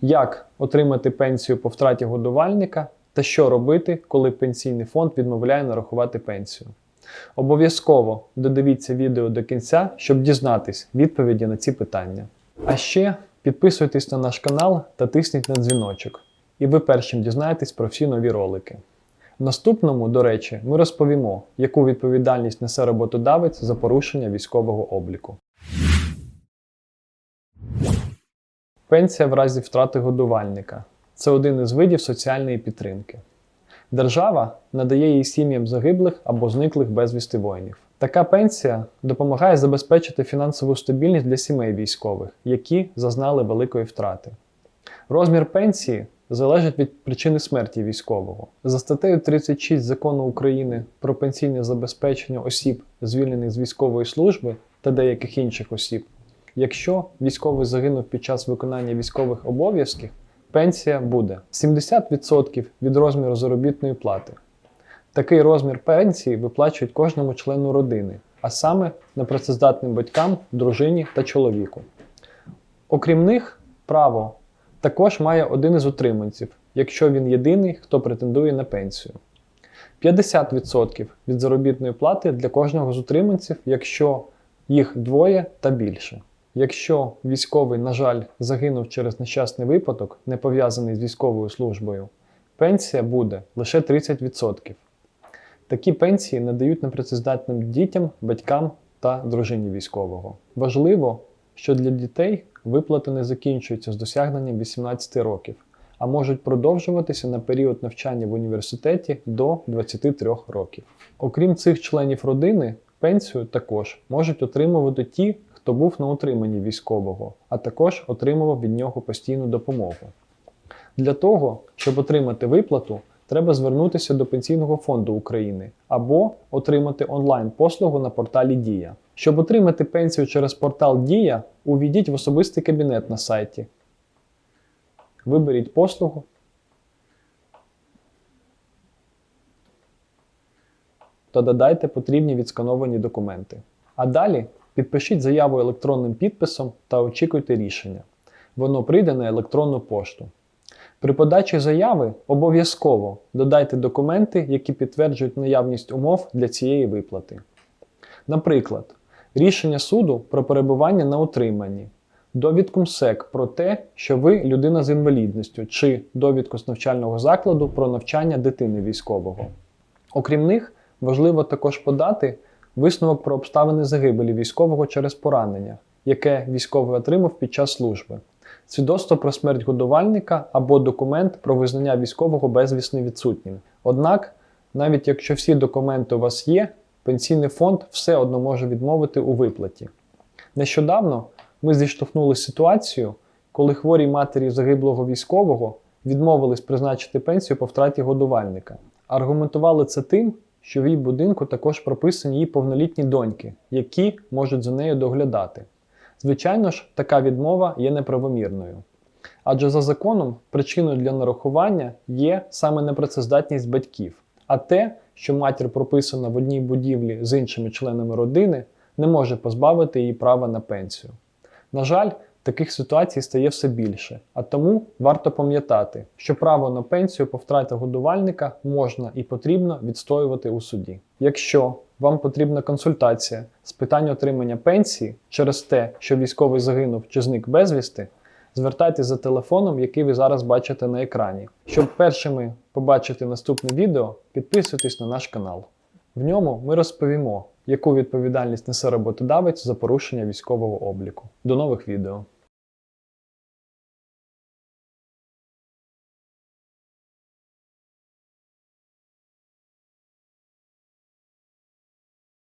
як отримати пенсію по втраті годувальника та що робити, коли пенсійний фонд відмовляє нарахувати пенсію. Обов'язково додивіться відео до кінця, щоб дізнатись відповіді на ці питання. А ще підписуйтесь на наш канал та тисніть на дзвіночок, і ви першим дізнаєтесь про всі нові ролики. В наступному, до речі, ми розповімо, яку відповідальність несе роботодавець за порушення військового обліку. Пенсія в разі втрати годувальника це один із видів соціальної підтримки. Держава надає її сім'ям загиблих або зниклих безвісти воїнів. Така пенсія допомагає забезпечити фінансову стабільність для сімей військових, які зазнали великої втрати. Розмір пенсії залежить від причини смерті військового. За статтею 36 закону України про пенсійне забезпечення осіб, звільнених з військової служби та деяких інших осіб. Якщо військовий загинув під час виконання військових обов'язків, пенсія буде 70% від розміру заробітної плати. Такий розмір пенсії виплачують кожному члену родини, а саме непрацездатним батькам, дружині та чоловіку. Окрім них, право також має один із утриманців, якщо він єдиний, хто претендує на пенсію. 50% від заробітної плати для кожного з утриманців, якщо їх двоє та більше. Якщо військовий, на жаль, загинув через нещасний випадок, не пов'язаний з військовою службою, пенсія буде лише 30%. Такі пенсії надають непрацездатним дітям, батькам та дружині військового. Важливо, що для дітей виплати не закінчуються з досягненням 18 років, а можуть продовжуватися на період навчання в університеті до 23 років. Окрім цих членів родини, пенсію також можуть отримувати ті, хто був на утриманні військового, а також отримував від нього постійну допомогу. Для того, щоб отримати виплату, треба звернутися до Пенсійного фонду України або отримати онлайн-послугу на порталі Дія. Щоб отримати пенсію через портал Дія, увійдіть в особистий кабінет на сайті. Виберіть послугу. Та додайте потрібні відскановані документи. А далі підпишіть заяву електронним підписом та очікуйте рішення. Воно прийде на електронну пошту. При подачі заяви обов'язково додайте документи, які підтверджують наявність умов для цієї виплати. Наприклад, рішення суду про перебування на утриманні, довідку МСЕК про те, що ви людина з інвалідністю, чи довідку з навчального закладу про навчання дитини військового. Окрім них, важливо також подати висновок про обставини загибелі військового через поранення, яке військовий отримав під час служби, свідоцтво про смерть годувальника або документ про визнання військового безвісно відсутнім. Однак, навіть якщо всі документи у вас є, пенсійний фонд все одно може відмовити у виплаті. Нещодавно ми зіштовхнулися з ситуацією, коли хворій матері загиблого військового відмовились призначити пенсію по втраті годувальника. Аргументували це тим, що в її будинку також прописані її повнолітні доньки, які можуть за нею доглядати. Звичайно ж, така відмова є неправомірною. Адже за законом причиною для нарахування є саме непрацездатність батьків, а те, що матір прописана в одній будівлі з іншими членами родини, не може позбавити її права на пенсію. На жаль, таких ситуацій стає все більше, а тому варто пам'ятати, що право на пенсію по втраті годувальника можна і потрібно відстоювати у суді. Якщо вам потрібна консультація з питань отримання пенсії через те, що військовий загинув чи зник безвісти, звертайтеся за телефоном, який ви зараз бачите на екрані. Щоб першими побачити наступне відео, підписуйтесь на наш канал. В ньому ми розповімо, яку відповідальність несе роботодавець за порушення військового обліку. До нових відео!